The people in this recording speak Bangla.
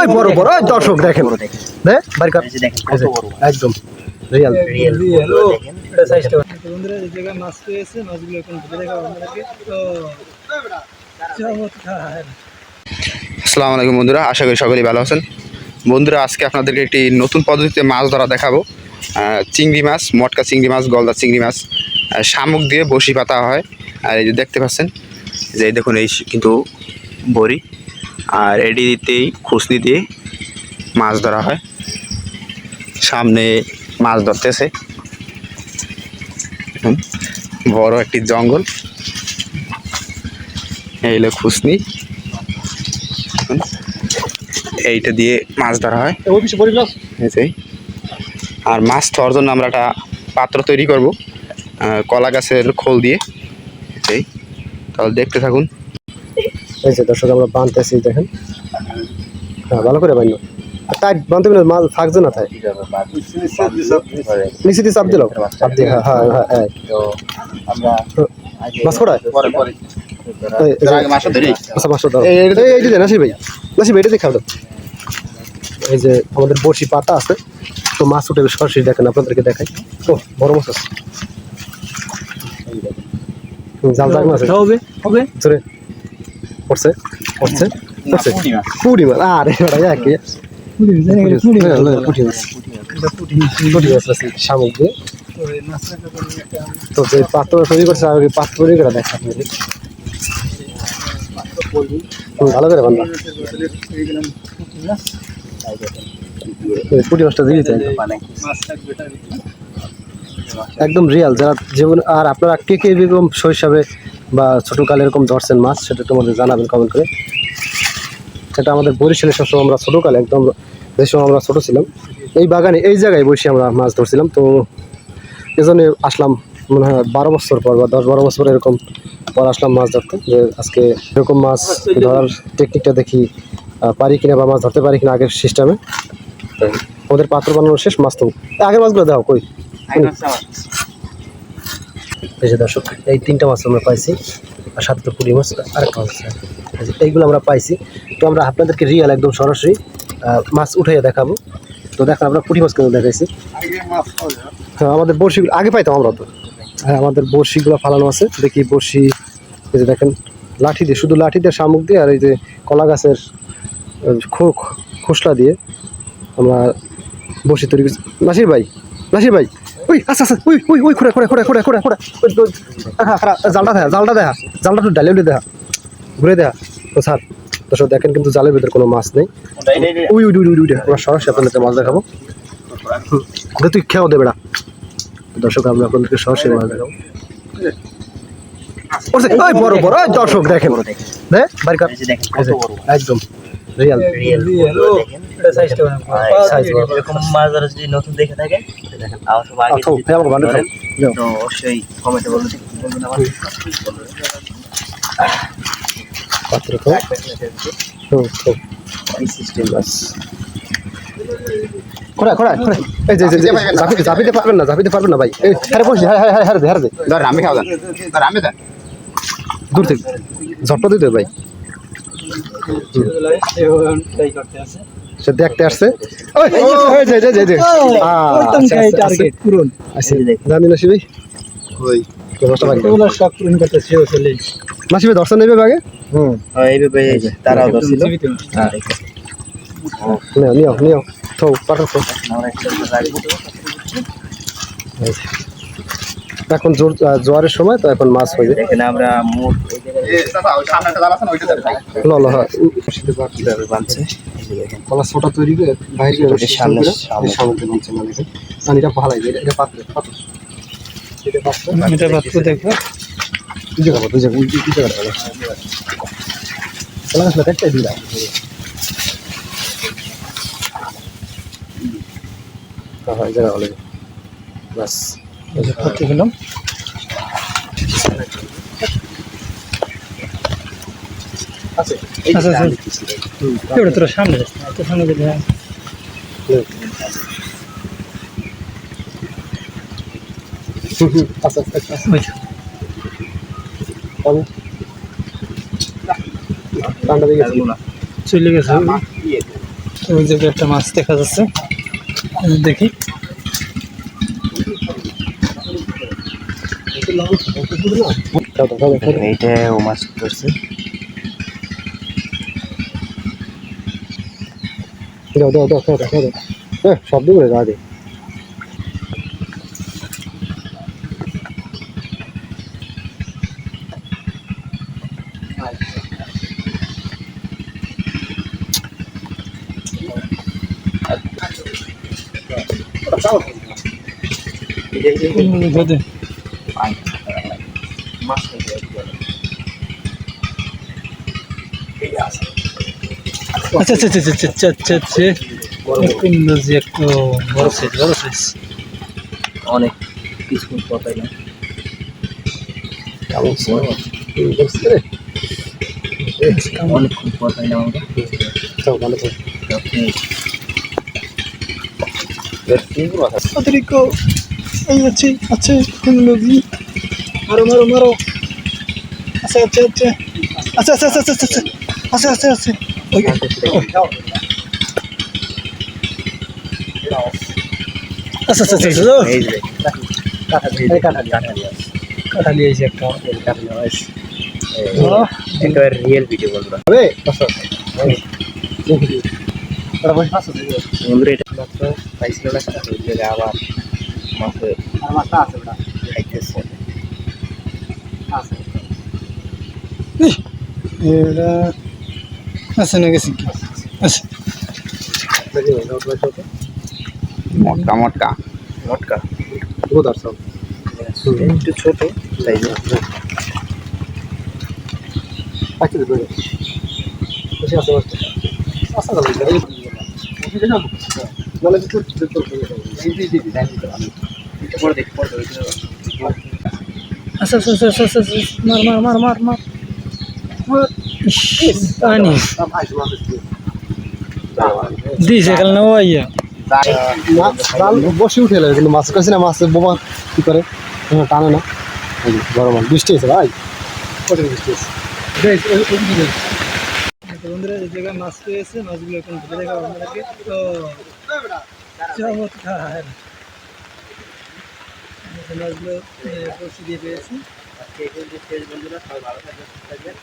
ওই বড় বড় দর্শক দেখেন। একদম। Real real. বন্ধুরা এই জায়গায় মাছ পেয়েছে মাছগুলো এখন ধরে দেখাবো আপনাদেরকে। তো চমৎকার। আসসালামু আলাইকুম বন্ধুরা আশা করি সকলেই ভালো আছেন। বন্ধুরা আজকে আপনাদেরকে একটি নতুন পদ্ধতিতে মাছ ধরা দেখাবো। চিংড়ি মাছ মটকা চিংড়ি মাছ গলদা চিংড়ি মাছ। শামুক দিয়ে বসি পাতা হয়। আর এই যে দেখতে পাচ্ছেন যে এই দেখুন এই কিন্তু বড়ি আর এডিতেই খুসনি দিয়ে মাছ ধরা হয়। সামনে মাছ ধরতেছে। বড় একটি জঙ্গল। এই হলো খুসনি এইটা দিয়ে মাছ ধরা হয়। আর মাছ ধরার জন্য আমরা একটা পাত্র তৈরি করব কলা গাছের খোল দিয়ে। এই তাহলে দেখতে থাকুন। এই যে দর্শক আমরা বানতেছি দেখেন। হ্যাঁ ভালো করে বাইন। টাইট বানতে না মাল ফাঁকছে না তাই? নিচে দিয়ে চাপ দিল চাপ দিয়ে হ্যাঁ হ্যাঁ হ্যাঁ মাছ আচ্ছা মাছটা ধরো। এই যে নাসির ভাই। নাসির ভাই এটা দেখাও তো এই যে আমাদের বড়শি পাতা আছে। তো মাছ উঠে সরাসরি দেখেন আপনাদেরকে দেখাই। ও বড় মাছ আছে। জাল জাল মাছ আছে। হবে? হবে? পড়ছে পুরি মাছ আরে ওটা একই শামুক দিয়ে তো যে পাত্র তৈরি করছে আর ওই পাত্র তৈরি করে দেখা ভালো করে বান্ধা বোতলে পুঁটি মাছটা। একদম রিয়াল যারা যেমন আর আপনারা কে কে এরকম শৈশবে বা ছোটোকালে এরকম ধরছেন মাছ, সেটা তোমাদের জানাবেন কমেন্ট করে। সেটা আমাদের বরিশালে সবসময় আমরা ছোটোকালে একদম যে সময় আমরা ছোটো ছিলাম। এই বাগানে, এই জায়গায় বসে আমরা মাছ ধরছিলাম। তো এজন্য আসলাম মনে হয় বারো বছর পর বা দশ বারো বছর এরকম পর আসলাম মাছ ধরতে। যে আজকে এরকম মাছ ধরার টেকনিকটা দেখি পারি কিনা বা মাছ ধরতে পারি কিনা আগের সিস্টেমে ওদের পাত্র বানানো শেষ মাছ তো আগের মাছগুলো দাও, কই? এই দর্শক, এই তিনটা মাছ আমরা পাইছি, আর সাতটা পুরি মাছ আরেকটা মাছ। এইগুলো আমরা পাইছি। তো আমরা আপনাদেরকে রিয়াল একদম সরাসরি মাছ উঠাইয়া দেখাবো। তো দেখেন আমরা পুঁটি মাছ কেন দেখাইছি। হ্যাঁ আমাদের বড়শি আগে পাইতাম আমরা তো। হ্যাঁ আমাদের বড়শিগুলো ফালানো আছে। দেখি বড়শি, এই যে দেখেন, লাঠি দিয়ে, শুধু লাঠি দিয়ে শামুক দিয়ে, আর এই যে কলা গাছের খোসলা দিয়ে আমরা বড়শি তৈরি করছি। নাসির ভাই নাসির ভাই। ওই আচ্ছা আচ্ছা ওই ওই ওই খোড়া খোড়া খোড়া খোড়া খোড়া খোড়া ওই, ওই, হ্যাঁ, হ্যাঁ, জালটা দেখা জালটা দেখা জালটা একটু ডালে দেখা ঘুরে দেখা তো স্যার দর্শক দেখেন কিন্তু জালের ভিতরে কোনো মাছ নেই উই উই উই উই আমরা সরাসরি আপনাদেরকে মাছ দেখাবো দে তুই খেয়াও দে বেড়া দর্শক আমরা আপনাদেরকে সরাসরি মাছ দেখাবো ওই বড় বড় ওই দর্শক দেখেন বড় দেখেন দে বাড়ি কর এই যে দেখেন এই কত যে, বড় একদম রিয়াল রিয়েল হ্যালো দেখেন এটা সাইজটা অনেক বড়। আর পাওয়া size যাবে। বড়। এরকম মাছ ধরা যদি নতুন দেখে থাকেন আমার সব আগে যদি ভাই আমাকে বানিয়ে দাও। ধরেন, দাও। তো অবশ্যই কমেন্টে বলুন। বলবেন আমার পাত্র তো। হুম তো এই সিস্টেম খোড়া খোড়া খোড়া। এই যে এই যে, এই যে, জাপিতে জাপিতে পারবেন না জাপিতে পারবেন না ভাই। হ্যাঁ বসি হ্যাঁ হ্যাঁ হ্যাঁ হ্যাঁ দে ধর আমি খাওয়া যান ধর আমি দেন দূর থেকে। ঝটপা দিতে ভাই। করতে আছে। সে দেখতে আসছে। জানি দর্শন নেবে আগে হুম। তারাও নিও নিও নিও। এখন জোর জোয়ারের সময় তো এখন মাছ হয়ে যায়। আমরা মোট কলা ছোটা তৈরি করে বাইরে সামনে সামনে। বানছে মানে আর ভালো লাগে এটা পাত্র পাত্র এটা পাত্র এটা পাত্র দেখো বাস এই আচ্ছা আচ্ছা। ওটা তোর সামনে তোর সামনে যদি হ্যাঁ চলে গেছে। ওই যে একটা মাছ দেখা যাচ্ছে। দেখি। এইটা ও মাছ ধরছে। দাও দাও দাও খাও দাও খাও দাও হ্যাঁ শব্দ করে দাও আগে ধরে আচ্ছা আচ্ছা আচ্ছা আচ্ছা আচ্ছা আচ্ছা আচ্ছা। কুন্ডজি একটু বড় সাইজ বড় সাইজ অনেক কিছু কথাই না? অনেকক্ষণ কথাই না চাও, ভালো। অতিরিক্ত এই আছে আছে কুন্ডজি মারো মারো মারো। আচ্ছা আচ্ছা আচ্ছা আচ্ছা আচ্ছা আচ্ছা আচ্ছা আচ্ছা আচ্ছা আচ্ছা আচ্ছা আচ্ছা আচ্ছা কাঠালি আছে একটা একটা রিয়েল ভিডিও বলব হবে বন্ধুরা এটা মাত্র পাইছিল না আবার মাছ আর মাছটা আছে ওটা খাইতেছে আছে এটা আচ্ছা নাকি সিকি? আচ্ছা মটকা মটকা। মটকা। দুধ আর সব? একটু ছোট তাই না? আচ্ছা দুধ আচ্ছা, আচ্ছা আচ্ছা আচ্ছা আচ্ছা আচ্ছা আচ্ছা মার মার মার মার মার। পানি আছে। দিছে কাল না ইয়া মাছ জাল বসে উঠে এলো কিন্তু মাছ কাছে না মাছ বোমা কি করে? টানে না। এই যে, বড় মাছ বৃষ্টি হয়েছে ভাই। কঠিন বৃষ্টি হয়েছে? বন্ধুরা এই জায়গায় মাছ পেয়েছে মাছগুলো এখন ধরে দেখাবো আপনাদেরকে তো চমৎকার। মাছগুলো দিয়ে পেয়েছি বন্ধুরা সবাই ভালো থাকবেন